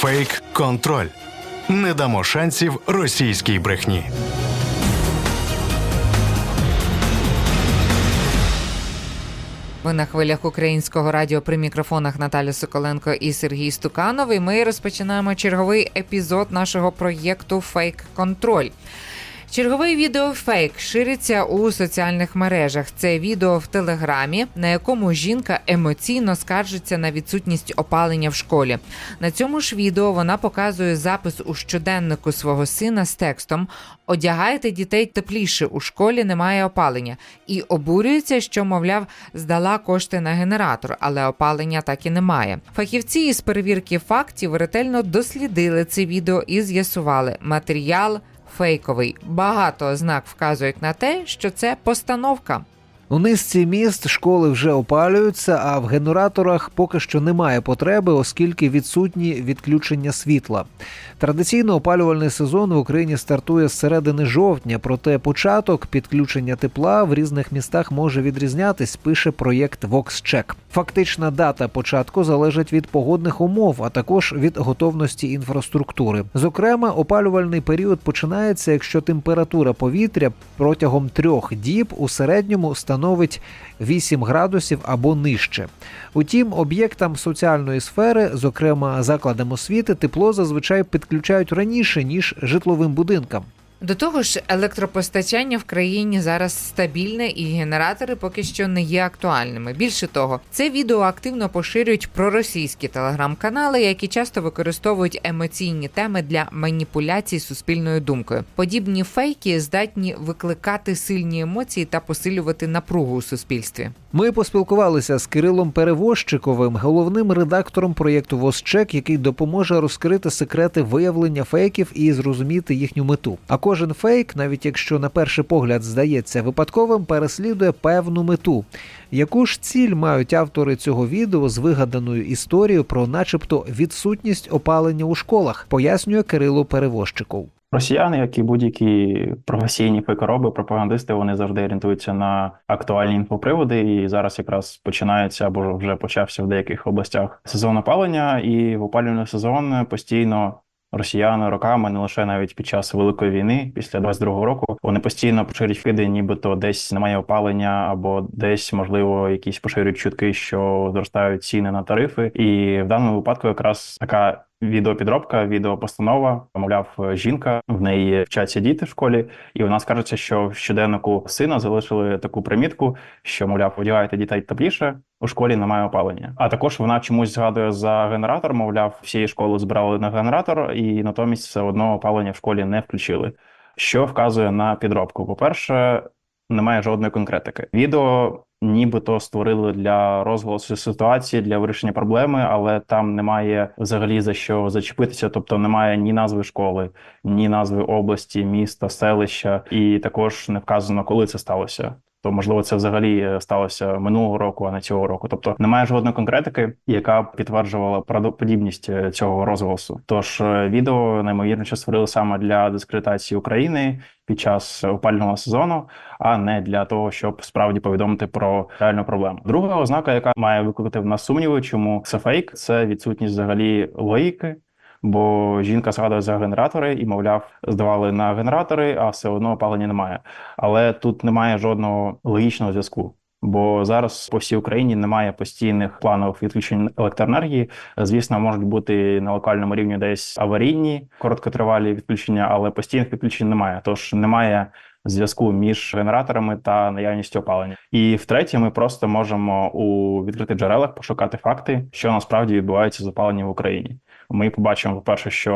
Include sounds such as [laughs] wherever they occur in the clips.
Фейк контроль. Не дамо шансів російській брехні. Ви на хвилях українського радіо при мікрофонах Наталя Соколенко і Сергій Стуканов. І ми розпочинаємо черговий епізод нашого проєкту Фейк Контроль. Черговий відеофейк шириться у соціальних мережах. Це відео в телеграмі, на якому жінка емоційно скаржиться на відсутність опалення в школі. На цьому ж відео вона показує запис у щоденнику свого сина з текстом Одягайте дітей тепліше у школі немає опалення і обурюється, що, мовляв, здала кошти на генератор, але опалення так і немає. Фахівці із перевірки фактів ретельно дослідили це відео і з'ясували матеріал фейковий. Багато ознак вказують на те, що це постановка. У низці міст школи вже опалюються, а в генераторах поки що немає потреби, оскільки відсутні відключення світла. Традиційно опалювальний сезон в Україні стартує з середини жовтня, проте початок підключення тепла в різних містах може відрізнятись. Пише проєкт VoxCheck. Фактична дата початку залежить від погодних умов, а також від готовності інфраструктури. Зокрема, опалювальний період починається, якщо температура повітря протягом трьох діб у середньому становить 8 градусів або нижче. Утім, об'єктам соціальної сфери, зокрема закладам освіти, тепло зазвичай підключають раніше ніж житловим будинкам. До того ж, електропостачання в країні зараз стабільне, і генератори поки що не є актуальними. Більше того, це відео активно поширюють проросійські телеграм-канали, які часто використовують емоційні теми для маніпуляцій суспільною думкою. Подібні фейки здатні викликати сильні емоції та посилювати напругу у суспільстві. Ми поспілкувалися з Кирилом Перевозчиковим, головним редактором проєкту «Возчек», який допоможе розкрити секрети виявлення фейків і зрозуміти їхню мету. А кожен фейк, навіть якщо на перший погляд здається випадковим, переслідує певну мету. Яку ж ціль мають автори цього відео з вигаданою історією про, начебто, відсутність опалення у школах, пояснює Кирило Перевозчиков. Росіяни, як і будь-які професійні фейкороби, пропагандисти, вони завжди орієнтуються на актуальні інфоприводи. І зараз якраз починається або вже почався в деяких областях сезон опалення, і в опалювальний сезон постійно. Росіяни роками, не лише навіть під час великої війни, після 22-го року, вони постійно поширюють вкиди, нібито десь немає опалення, або десь можливо якісь поширюють чутки, що зростають ціни на тарифи. І в даному випадку якраз така відеопідробка, відеопостанова, мовляв, жінка в неї вчаться діти в школі, і вона скажеться, що в щоденнику сина залишили таку примітку, що мовляв, одягайте дітей тепліше. У школі немає опалення. А також вона чомусь згадує за генератор. Мовляв, всієї школи збирали на генератор, і натомість все одно опалення в школі не включили. Що вказує на підробку? По перше, немає жодної конкретики. Відео нібито створили для розголосу ситуації для вирішення проблеми, але там немає взагалі за що зачепитися. Тобто немає ні назви школи, ні назви області, міста, селища, і також не вказано, коли це сталося. То можливо це взагалі сталося минулого року, а не цього року. Тобто немає жодної конкретики, яка б підтверджувала правдоподібність е, цього розголосу. Тож е, відео наймовірніше створили саме для дискредитації України під час опального сезону, а не для того, щоб справді повідомити про реальну проблему. Друга ознака, яка має викликати в нас сумніви, чому це фейк, це відсутність взагалі логіки. Бо жінка згадує за генератори і, мовляв, здавали на генератори, а все одно опалення немає. Але тут немає жодного логічного зв'язку. Бо зараз по всій Україні немає постійних планових відключень електроенергії. Звісно, можуть бути на локальному рівні десь аварійні короткотривалі відключення, але постійних відключень немає. Тож немає зв'язку між генераторами та наявністю опалення. І втретє, ми просто можемо у відкритих джерелах пошукати факти, що насправді відбувається з опаленням в Україні. Ми побачимо, по перше, що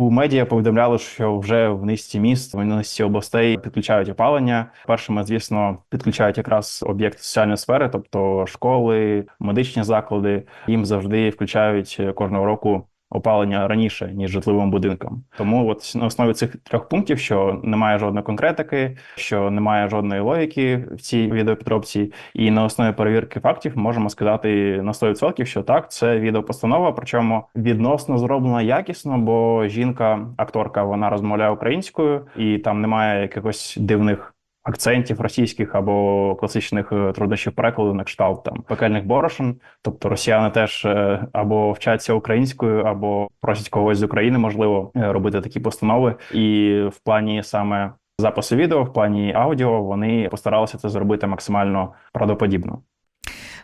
у медіа повідомляли, що вже в низці міст, в низці областей підключають опалення. Першими, звісно, підключають якраз об'єкти соціальної сфери, тобто школи, медичні заклади. Їм завжди включають кожного року опалення раніше ніж житловим будинкам. Тому, от на основі цих трьох пунктів, що немає жодної конкретики, що немає жодної логіки в цій відеопідробці, і на основі перевірки фактів можемо сказати на 100%, що так, це відеопостанова, причому відносно зроблена якісно, бо жінка, акторка, вона розмовляє українською, і там немає якихось дивних акцентів російських або класичних е, труднощів перекладу на кшталт там пекельних борошен. Тобто росіяни теж е, або вчаться українською, або просять когось з України, можливо, е, робити такі постанови. І в плані саме запису відео, в плані аудіо, вони постаралися це зробити максимально правдоподібно.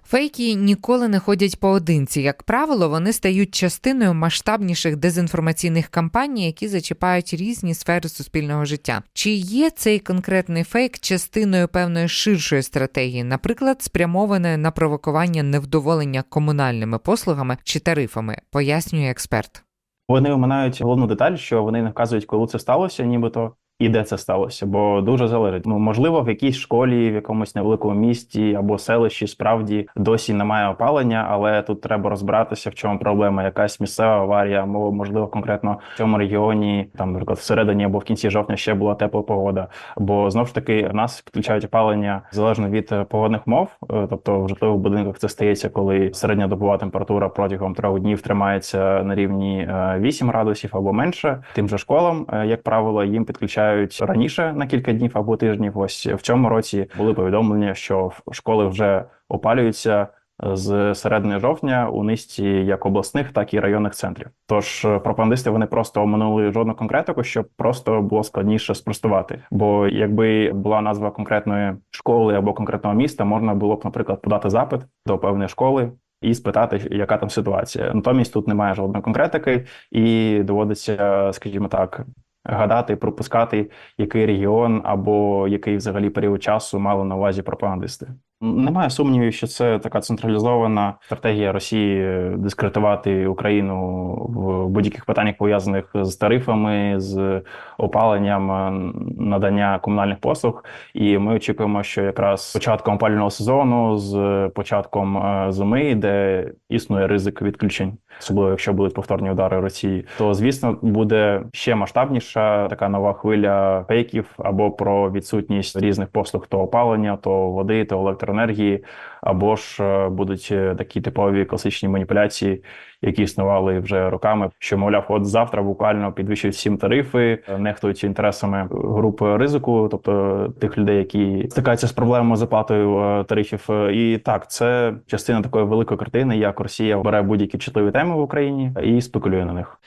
Фейки ніколи не ходять поодинці. Як правило, вони стають частиною масштабніших дезінформаційних кампаній, які зачіпають різні сфери суспільного життя. Чи є цей конкретний фейк частиною певної ширшої стратегії, наприклад, спрямованої на провокування невдоволення комунальними послугами чи тарифами, пояснює експерт. Вони оминають головну деталь, що вони не вказують, коли це сталося, нібито. І де це сталося, бо дуже залежить. Ну можливо, в якійсь школі, в якомусь невеликому місті або селищі справді досі немає опалення, але тут треба розбиратися, в чому проблема. Якась місцева аварія, або можливо конкретно в цьому регіоні, там наприклад, всередині або в кінці жовтня ще була тепла погода. Бо знов ж таки нас підключають опалення залежно від е, погодних мов. Е, Тобто в житлових будинках це стається, коли середня добова температура протягом трьох днів тримається на рівні е, 8 градусів або менше. Тим же школам, е, як правило, їм підключають раніше на кілька днів або тижнів. Ось в цьому році були повідомлення, що школи вже опалюються з середини жовтня у низці як обласних, так і районних центрів. Тож е, пропагандисти вони просто оминули жодну конкретику, щоб просто було складніше спростувати. Бо якби була назва конкретної школи або конкретного міста, можна було б, наприклад, подати запит до певної школи. І спитати, яка там ситуація. Натомість тут немає жодної конкретики, і доводиться, скажімо так, гадати, пропускати, який регіон або який взагалі період часу мали на увазі пропагандисти. Немає сумнівів, що це така централізована стратегія Росії дискредитувати Україну в будь-яких питаннях пов'язаних з тарифами, з опаленням е, надання комунальних послуг. І ми очікуємо, що якраз з початком опалювального сезону, з початком е, зими, де існує ризик відключень, особливо якщо будуть повторні удари Росії, то звісно буде ще масштабніша така нова хвиля фейків або про відсутність різних послуг то опалення, то води, то електроенергії, або ж е, будуть е, такі типові класичні маніпуляції, які існували вже роками. Що мовляв, от завтра буквально підвищують всім тарифи, нехтують інтересами групи ризику, тобто тих людей, які стикаються з проблемами з оплатою е, тарифів. І так, це частина такої великої картини, як Росія бере будь-які чутливі теми в Україні і спекулює на них.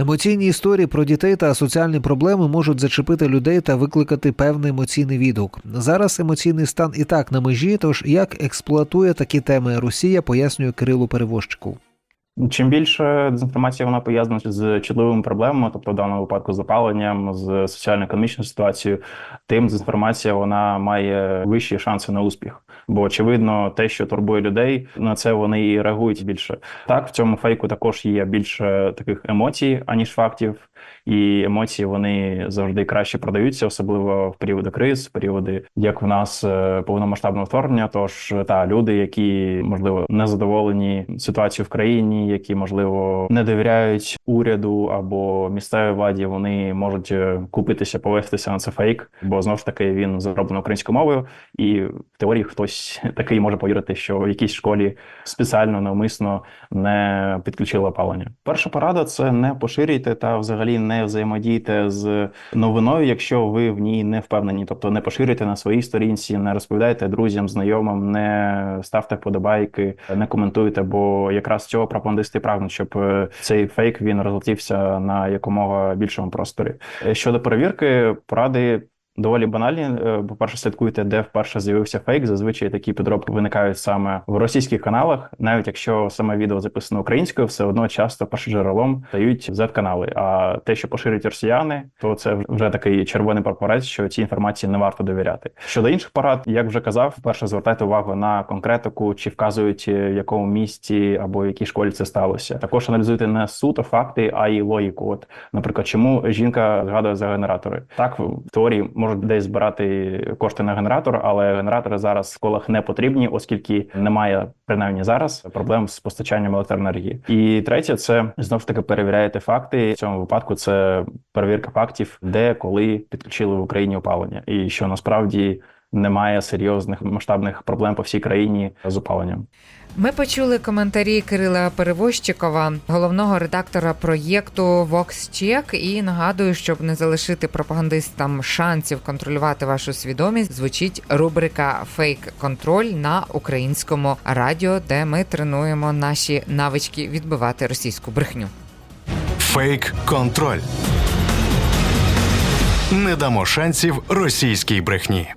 Емоційні історії про дітей та соціальні проблеми можуть зачепити людей та викликати певний емоційний відгук. Зараз емоційний стан і так на межі. Тож як експлуатує такі теми Росія, пояснює Кирилу Перевозчику. Чим більше дезінформація вона пов'язана з чутливими проблемами, тобто в даному випадку з опаленням, з соціально-економічною ситуацією, тим дезінформація вона має вищі шанси на успіх. Бо очевидно, те, що турбує людей, на це вони і реагують більше. Так, в цьому фейку також є більше таких емоцій, аніж фактів. І емоції вони завжди краще продаються, особливо в періоди криз, періоди, як в нас е, повномасштабного вторгнення. Тож та люди, які можливо не задоволені ситуацією в країні, які можливо не довіряють уряду або місцевій владі, вони можуть е, купитися, повестися на це фейк, бо знов ж таки він зроблений українською мовою, і в теорії хтось [laughs] такий може повірити, що в якійсь школі спеціально навмисно не підключили опалення. Перша порада це не поширюйте та взагалі не взаємодійте з новиною, якщо ви в ній не впевнені. Тобто не поширюйте на своїй сторінці, не розповідайте друзям, знайомим, не ставте подобайки, не коментуйте, бо якраз цього пропагандисти прагнуть, щоб е, цей фейк він розлетівся на якомога більшому просторі. Е, Щодо перевірки, поради. Доволі банальні. Е, По-перше, слідкуйте, де вперше з'явився фейк. Зазвичай такі підробки виникають саме в російських каналах. Навіть якщо саме відео записано українською, все одно часто першоджерелом дають Z-канали. А те, що поширюють росіяни, то це вже такий червоний прапорець, що цій інформації не варто довіряти. Щодо інших порад, як вже казав, перше звертайте увагу на конкретику, чи вказують е, в якому місті або в якій школі це сталося. Також аналізуйте не суто факти, а й логіку. От, наприклад, чому жінка згадує за генератори? Так в теорії можуть десь збирати кошти на генератор, але генератори зараз в школах не потрібні, оскільки немає принаймні зараз проблем з постачанням електроенергії. І третє, це знов ж таки перевіряєте факти. В цьому випадку це перевірка фактів, де коли підключили в Україні опалення, і що насправді немає серйозних масштабних проблем по всій країні з опаленням. Ми почули коментарі Кирила Перевозчикова, головного редактора проєкту VoxCheck, і нагадую, щоб не залишити пропагандистам шансів контролювати вашу свідомість, звучить рубрика Фейк контроль на українському радіо, де ми тренуємо наші навички відбивати російську брехню. Фейк контроль. Не дамо шансів російській брехні.